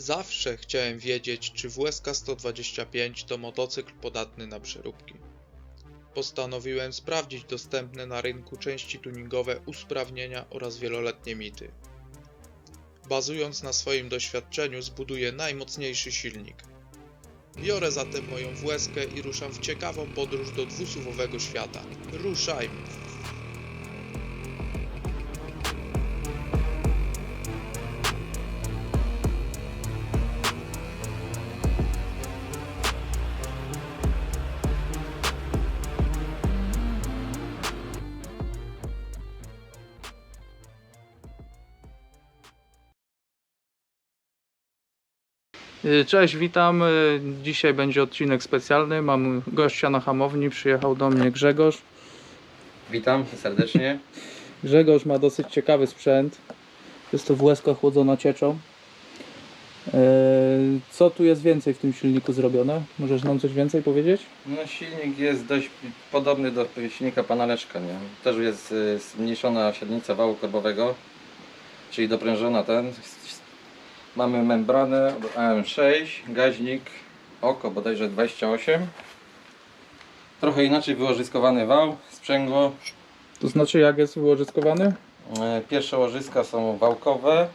Zawsze chciałem wiedzieć, czy WSK 125 to motocykl podatny na przeróbki. Postanowiłem sprawdzić dostępne na rynku części tuningowe usprawnienia oraz wieloletnie mity. Bazując na swoim doświadczeniu zbuduję najmocniejszy silnik. Biorę zatem moją WSK i ruszam w ciekawą podróż do dwusuwowego świata. Ruszajmy! Cześć, witam. Y, Dzisiaj będzie odcinek specjalny. Mam gościa na hamowni. Przyjechał do mnie Grzegorz. Witam serdecznie. Grzegorz ma dosyć ciekawy sprzęt. Jest to WSK chłodzona cieczą. Y, Co tu jest więcej w tym silniku zrobione? Możesz nam coś więcej powiedzieć? No, silnik jest dość podobny do silnika panaleczka, nie? Też jest y, zmniejszona średnica wału korbowego, czyli doprężona ten. Mamy membranę AM6, gaźnik, oko bodajże 28. Trochę inaczej wyłożyskowany wał, sprzęgło. To znaczy jak jest wyłożyskowany? E, Pierwsze łożyska są wałkowe,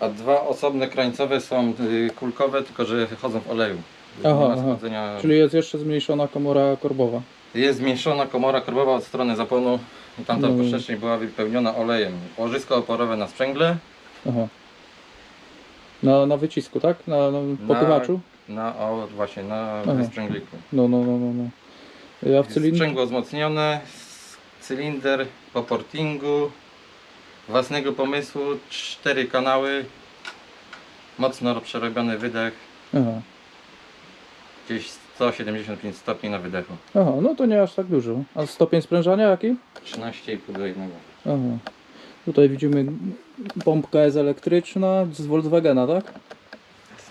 a dwa osobne krańcowe są y, kulkowe, tylko że chodzą w oleju. Aha, schodzenia Czyli jest jeszcze zmniejszona komora korbowa. Jest zmniejszona komora korbowa od strony zapłonu i tamta No. wcześniej była wypełniona olejem. Łożysko oporowe na sprzęgle, Aha. Na, na wycisku, tak? Na, na popychaczu? na o, właśnie na Aha. No, no, no, no. no. Ja w. Sprzęgło wzmocnione, cylinder po portingu, własnego pomysłu, cztery kanały, mocno przerobiony wydech, Aha. gdzieś 175 stopni na wydechu. Aha, no to nie aż tak dużo. A stopień sprężania jaki? 13,5 do 1. Aha. Tutaj widzimy pompka jest elektryczna z Volkswagena, tak?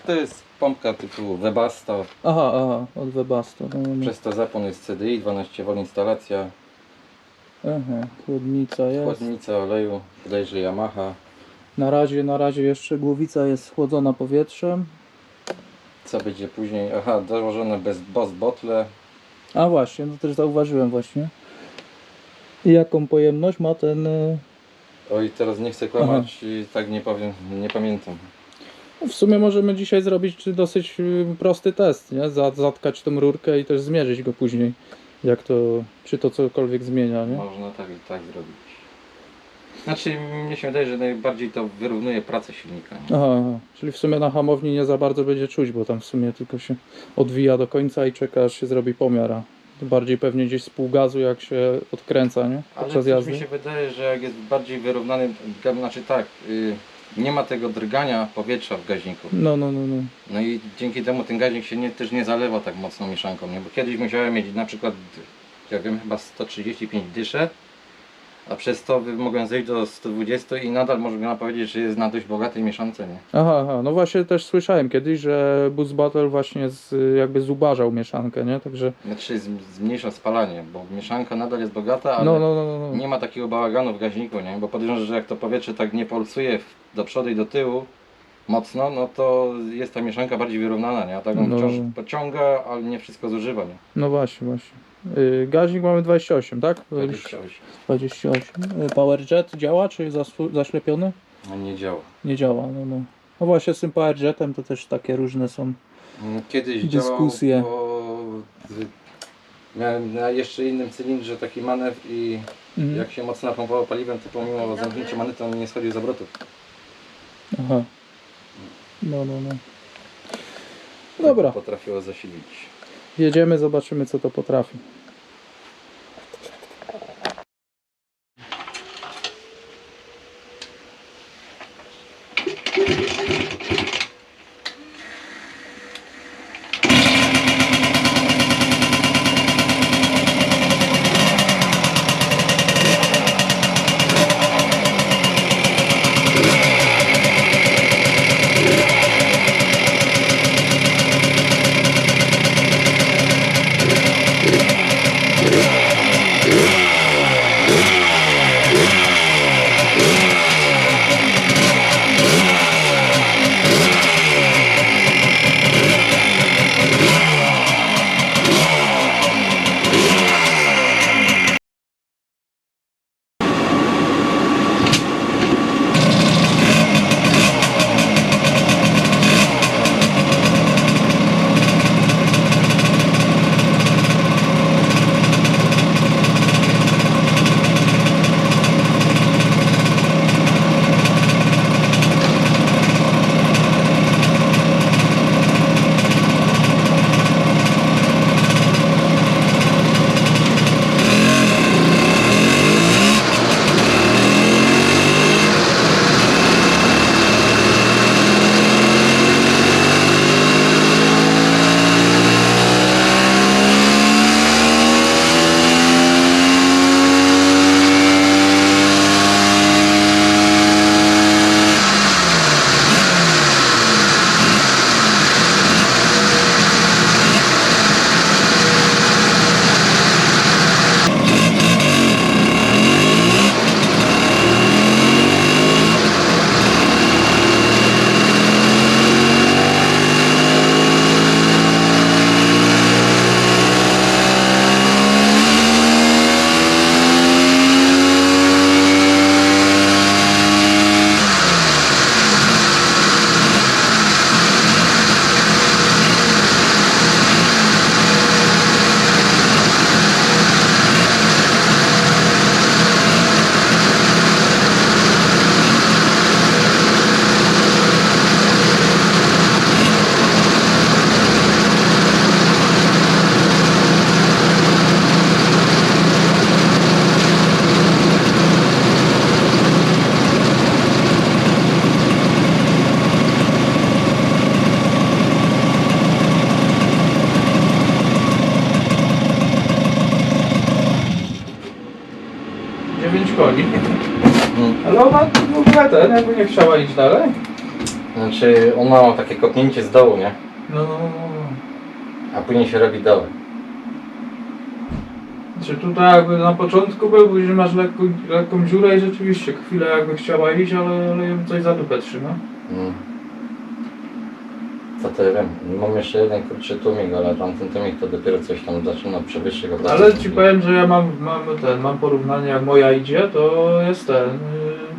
To jest pompka typu Webasto, Aha, aha, od Webasto. No, no. przez to zapłon jest CDI, 12 V instalacja. Aha, chłodnica jest. Chłodnica oleju, bodajże Yamaha. Na razie, na razie jeszcze głowica jest chłodzona powietrzem. Co będzie później? Aha, dołożone bez Boss Bottle. A właśnie, no też zauważyłem właśnie. I jaką pojemność ma ten... Oj, teraz nie chcę kłamać i tak nie powiem, nie pamiętam. no W sumie możemy dzisiaj zrobić dosyć y, prosty test, nie? Za- Zatkać tą rurkę i też zmierzyć go później. Jak to, czy to cokolwiek zmienia, nie? Można tak i tak zrobić. Znaczy, mnie się wydaje, że najbardziej to wyrównuje pracę silnika. Nie? Aha, aha, czyli w sumie na hamowni nie za bardzo będzie czuć, bo tam w sumie tylko się odwija do końca i czeka aż się zrobi pomiar. a to Bardziej pewnie gdzieś z pół gazu jak się odkręca, nie? Ale Podczas coś jazdy. mi się wydaje, że jak jest bardziej wyrównany, znaczy tak, y, nie ma tego drgania powietrza w gaźniku. No, no, no, no. No i dzięki temu ten gaźnik się nie, też nie zalewa tak mocno mieszanką, nie? Bo kiedyś musiałem mieć na przykład, ja wiem, chyba 135 dysze, a przez to mogłem zejść do 120 i nadal można powiedzieć, że jest na dość bogatej mieszance, nie? Aha, aha, no właśnie też słyszałem kiedyś, że Boost Battle właśnie z, jakby zubażał mieszankę, nie? Także, Znaczy z- zmniejsza spalanie, bo mieszanka nadal jest bogata, ale no, no, no, no, no. nie ma takiego bałaganu w gaźniku, nie? Bo podejrzewam, że jak to powietrze tak nie pulsuje w- do przodu i do tyłu mocno, no to jest ta mieszanka bardziej wyrównana, nie? A tak on No. wciąż pociąga, ale nie wszystko zużywa, nie? No właśnie, właśnie. Yy, gaźnik mamy 28, tak? 28. 28. Yy, PowerJet działa, czy jest zasu- zaślepiony? No nie działa. Nie działa, no, no. No właśnie z tym PowerJetem to też takie różne są. Kiedyś Dyskusje. działał, bo z- miałem na jeszcze innym cylindrze taki manewr i Mhm. jak się mocno napompowało paliwem, to pomimo zamknięcia manety on nie schodził z obrotów. Aha. No, no, no. Dobra, Potrafiło zasilić. Jedziemy, zobaczymy co to potrafi. Koni. Mm. Ale ona w ogóle ten, jakby nie chciała iść dalej. Znaczy on ma takie kopnięcie z dołu, nie? No, no, no, no. A później się robi dołek. Czy tutaj jakby na początku był, później masz lekką, lekką dziurę i rzeczywiście chwilę jakby chciała iść, ale, ale ją coś za dupę trzyma. Mm. Co to ja wiem? Mam jeszcze jeden kurczy tłumik, ale tamten tłumik to dopiero coś tam zaczyna przewyższyć go. Ale ci powiem, że ja mam, mam ten, mam porównanie jak moja idzie, to jest ten. Yy...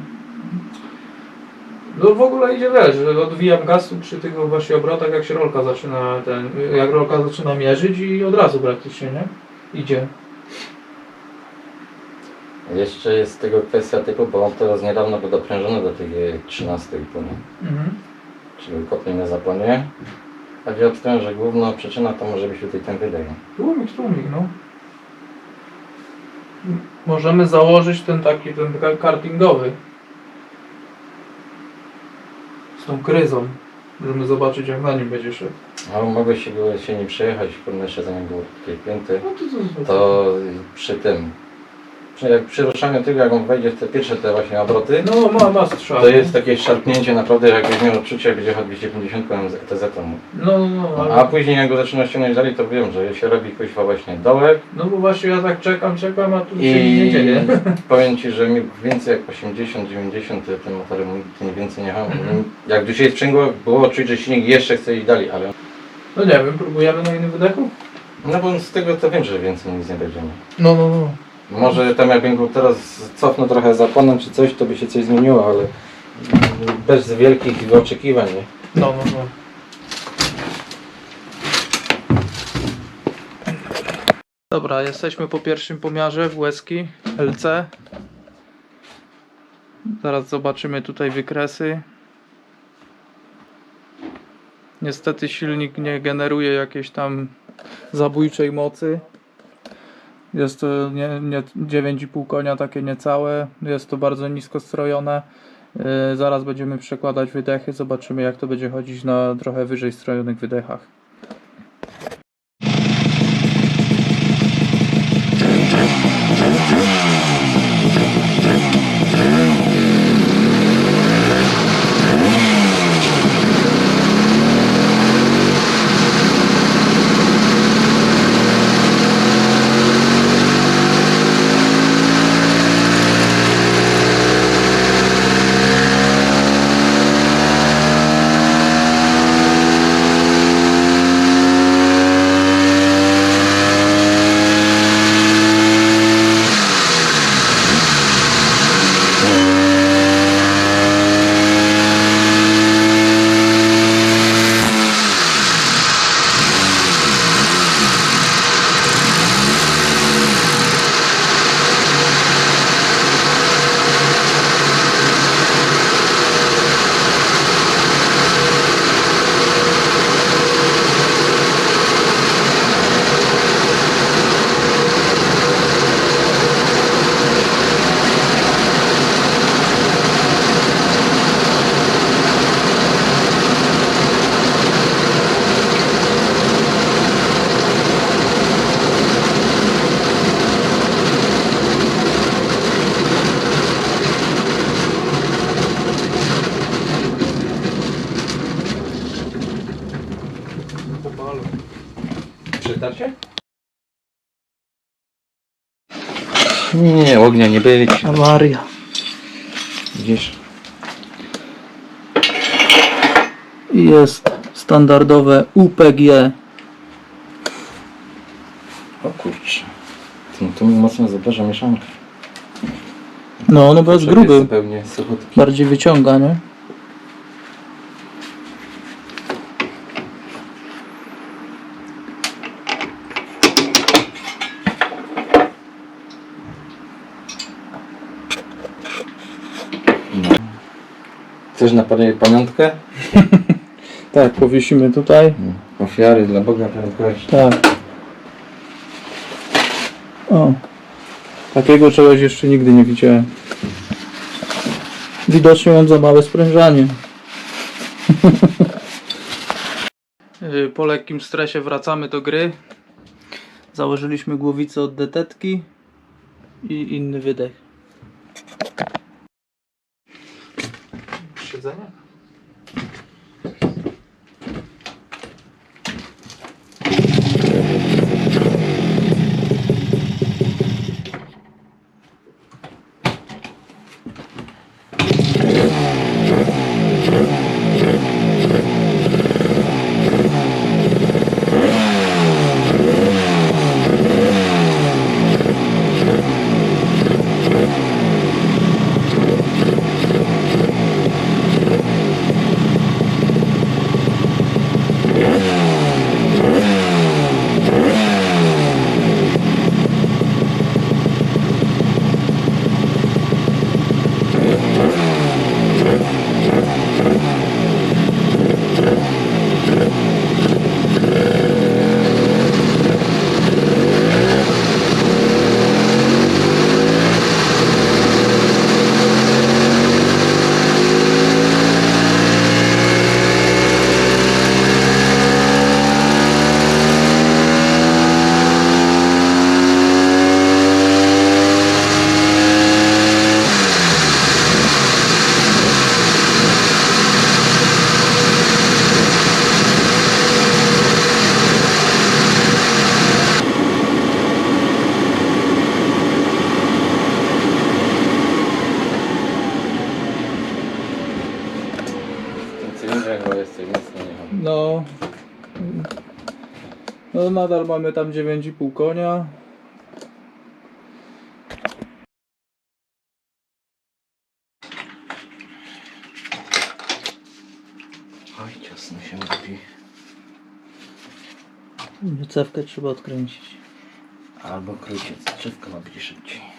No w ogóle idzie wiesz, że odwijam gazu przy tych właśnie obrotach jak się rolka zaczyna ten, jak rolka zaczyna mierzyć i od razu praktycznie, nie? Idzie. Jeszcze jest tego kwestia typu, bo on teraz niedawno był doprężony do tych 13 płynie. Mhm. Czyli kopnie na zapłonie. A gdzie obstawiam, że główna przyczyna to może być tutaj ten wydech. Tłumik, tłumik, no. Możemy założyć ten taki, ten ka- kartingowy. Z tą kryzą. Możemy zobaczyć jak na nim będzie szedł. No mogłeś się, się nie przejechać, kurde jeszcze zanim było tutaj pięty. No to, to, To przy tym, jak przy ruszaniu tego, jak on wejdzie w te pierwsze te właśnie obroty, No ma, ma strzał. to jest takie szarpnięcie naprawdę, jakbyś miał odczucie, jak będzie jechał 250 TZ. No, no, no, ale... A później jak go zaczyna ściągnąć dalej, to wiem, że się robi kuźwa właśnie dołek No bo właśnie ja tak czekam, czekam, a tu się nic nie i dzieje. powiem Ci, że mi więcej jak 80-90 te- ten motorem nigdy więcej nie jechał. Mhm. Jak się sprzęgło, było czuć, że silnik jeszcze chce iść dalej, ale No nie wiem, próbujemy na innym wydechu? no bo z tego to wiem, że więcej nic nie będzie. nie? No, no, no. Może tam jakbym go teraz cofnął trochę zapłonem czy coś, to by się coś zmieniło, ale bez wielkich oczekiwań, nie? No, no, no. Dobra, jesteśmy po pierwszym pomiarze w łezki LC. Zaraz zobaczymy tutaj wykresy. Niestety silnik nie generuje jakiejś tam zabójczej mocy. Jest to nie, nie, 9,5 konia, takie niecałe. Jest to bardzo nisko strojone. Yy, zaraz będziemy przekładać wydechy, zobaczymy jak to będzie chodzić na trochę wyżej strojonych wydechach. Nie, nie, nie, ognia nie być. Awaria. Widzisz? I jest standardowe UPG. O kurczę. No to mi mocno zabraża mieszankę. No, no bo jest gruby. zupełnie suchutki. Bardziej wyciąga, nie? Chcesz na pamiątkę? Tak, powiesimy tutaj. Ofiary dla Boga prędkości. Tak. O. Takiego czegoś jeszcze nigdy nie widziałem. Widocznie mam za małe sprężanie. Po lekkim stresie wracamy do gry. Założyliśmy głowicę od detetki i inny wydech. Nadal mamy tam 9,5 konia. Oj, ciasno się robi. Cewkę trzeba odkręcić. Albo króciec, szybko ma być szybciej.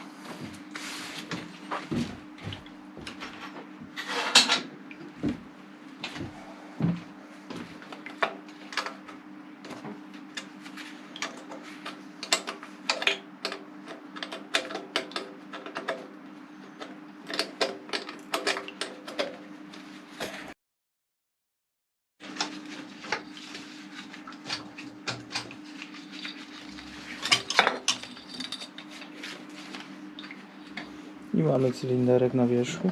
I mamy cylinderek na wierzchu.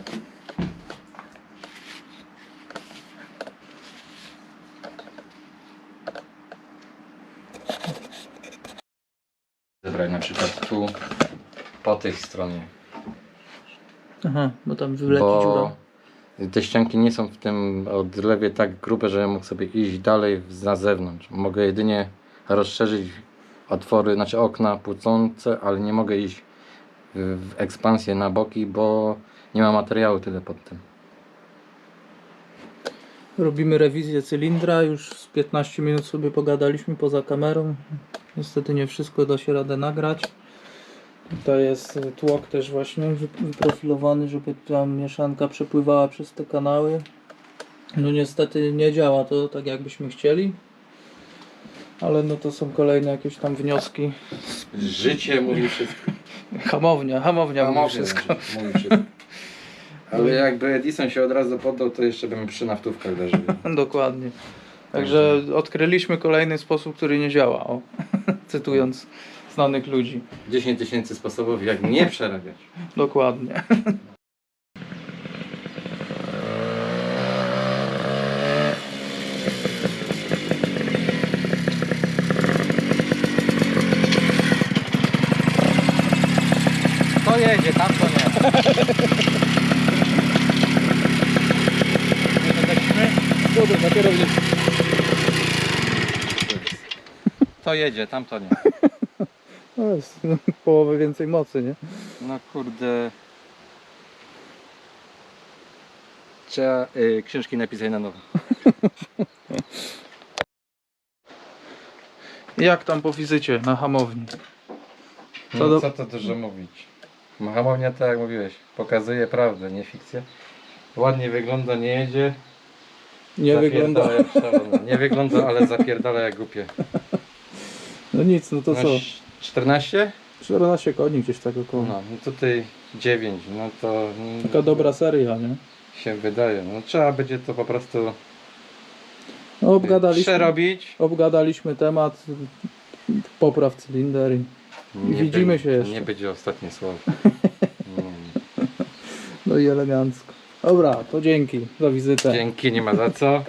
Zebrać na przykład tu, po tej stronie. Aha, bo tam wyleci bo dziura. te ścianki nie są w tym odlewie tak grube, że ja mógł sobie iść dalej na zewnątrz. Mogę jedynie rozszerzyć otwory, znaczy okna płócące, ale nie mogę iść w, ekspansję na boki, bo nie ma materiału tyle pod tym. Robimy rewizję cylindra. Już z 15 minut sobie pogadaliśmy poza kamerą. Niestety nie wszystko da się radę nagrać. To jest tłok też właśnie wy- wyprofilowany, żeby tam mieszanka przepływała przez te kanały. No niestety nie działa to tak jakbyśmy chcieli. Ale no to są kolejne jakieś tam wnioski. Życie mówi wszystko. Hamownia, hamownia mówi Mówi wszystko. Mówi wszystko. Ale jakby Edison się od razu poddał, to jeszcze bym przy naftówkach leżał. Dokładnie. Także odkryliśmy kolejny sposób, który nie działa. O, cytując znanych ludzi. 10 tysięcy sposobów, jak nie przerabiać. Dokładnie. To jedzie, tam to nie. Budu, na kierownicy. To jedzie, tam to nie. No jest połowę więcej mocy, nie? No kurde. Trzeba y, książki napisać na nowo. Jak tam po wizycie na hamowni? Co No, do- co to dużo mówić. Hamownia, tak jak mówiłeś, pokazuje prawdę, nie fikcję. Ładnie wygląda, nie jedzie. Nie wygląda. Zapierdala Jak szalona. nie wygląda, ale zapierdala jak głupie. No nic, no to co? Masz 14? 14 koni gdzieś tak około. No, no tutaj 9, no to Taka dobra seria, nie? się wydaje. No trzeba będzie to po prostu No obgadaliśmy, przerobić. obgadaliśmy temat popraw cylinder i Nie Widzimy się jeszcze. Nie będzie ostatnie słowo. No i elegancko. Dobra, to dzięki za wizytę. Dzięki, nie ma za co.